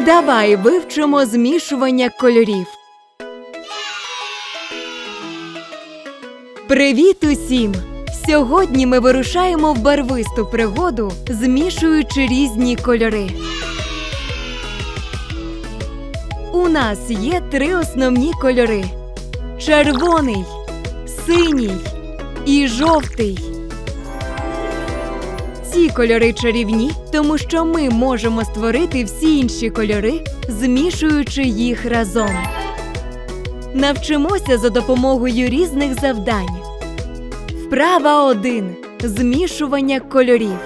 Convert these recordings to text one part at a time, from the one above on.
Давай вивчимо змішування кольорів. Привіт усім! Сьогодні ми вирушаємо в барвисту пригоду, змішуючи різні кольори. У нас є три основні кольори: червоний, синій і жовтий. Ці кольори чарівні, тому що ми можемо створити всі інші кольори, змішуючи їх разом. Навчимося за допомогою різних завдань. Вправа 1. Змішування кольорів.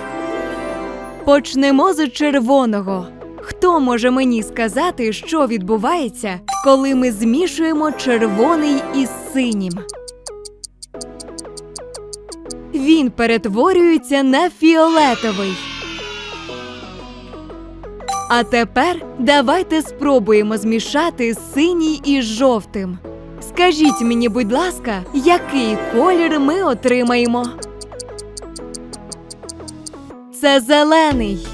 Почнемо з червоного. Хто може мені сказати, що відбувається, коли ми змішуємо червоний із синім? Він перетворюється на фіолетовий. А тепер давайте спробуємо змішати синій із жовтим. Скажіть мені, будь ласка, який колір ми отримаємо? Це зелений.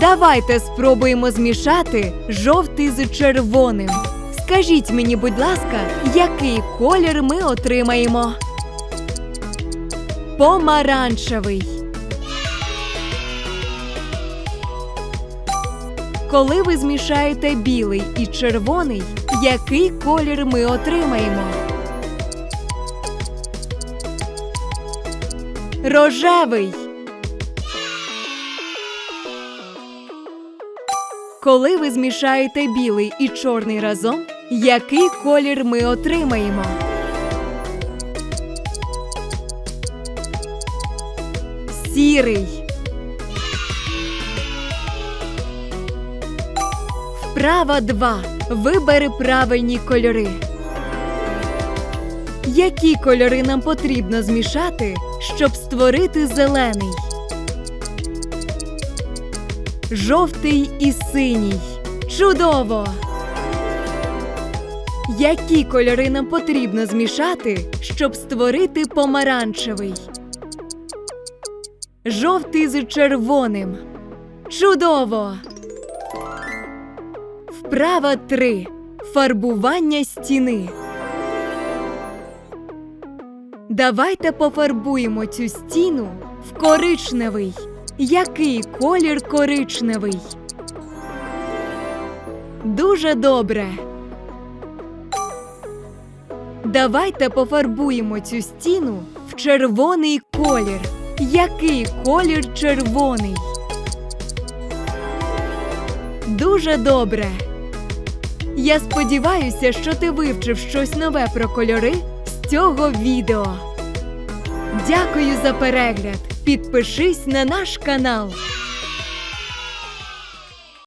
Давайте спробуємо змішати жовтий з червоним. Скажіть мені, будь ласка, який колір ми отримаємо? Помаранчевий. Коли ви змішаєте білий і червоний, який колір ми отримаємо? Рожевий. Коли ви змішаєте білий і чорний разом, який колір ми отримаємо? Сірий. Вправа 2. Вибери правильні кольори. Які кольори нам потрібно змішати, щоб створити зелений? Жовтий і синій. Чудово! Які кольори нам потрібно змішати, щоб створити помаранчевий? Жовтий з червоним. Чудово! Вправа 3. Фарбування стіни. Давайте пофарбуємо цю стіну в коричневий. Який колір коричневий? Дуже добре. Давайте пофарбуємо цю стіну в червоний колір. Який колір червоний? Дуже добре. Я сподіваюся, що ти вивчив щось нове про кольори з цього відео. Дякую за перегляд. Підпишись на наш канал.